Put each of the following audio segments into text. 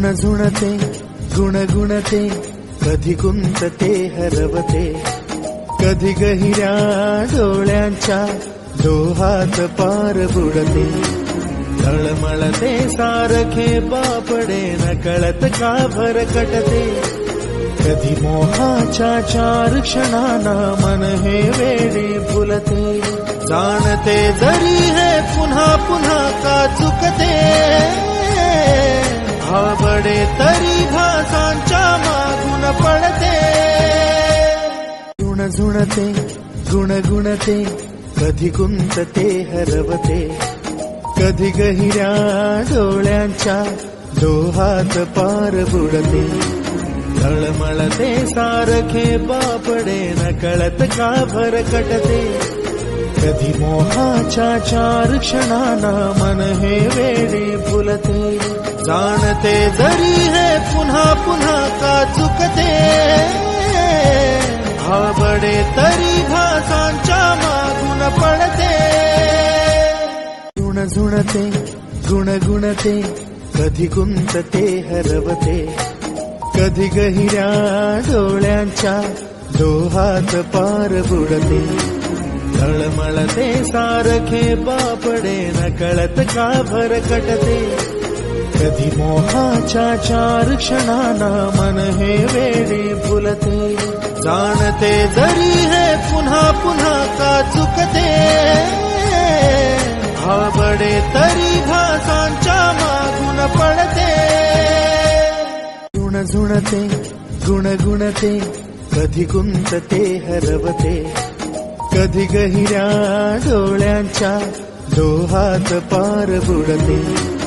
गुण झुणते गुणगुणते कधी गुंतते हरवते. कधी गहिऱ्या डोळ्यांच्या डोहात पार बुडते. तळमळते सारखे बापडे न कळत का भरकटते कधी मोहाच्या चार क्षणाना मन हे वेडे फुलते. जाणते जरी हे पुन्हा पुन्हा काचू झुणते गुणगुणते कधी गुंतते हरवते. कधी गहिऱ्या डोळ्यांच्या डोहात पार बुडते. तळमळते सारखे बापडे न कळत का भरकटते कधी मोहाच्या चार क्षणाना मन हे वेडे फुलते. जाणते जरी हे पुन्हा पुन्हा तरी भासांच्या मागून पडते. गुण झुणते गुणगुणते कधी गुंतते हरवते. कधी गहिऱ्या डोळ्यांच्या डोहात पार बुडते. तळमळते सारखे बापडे नकळत कळत का भरकटते कधी मोहाच्या चार क्षणाना मन हे वेडे फुलते जाणते जरी हे पुन्हा पुन्हा का चुकते. आवडे तरी भासांच्या मागून पडते. गुण झुणते गुणगुणते कधी गुंतते हरवते. कधी गहिऱ्या डोळ्यांच्या डोहात पार बुडते.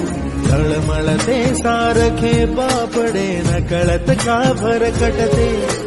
सारखे बापडे न कळत का भरकटते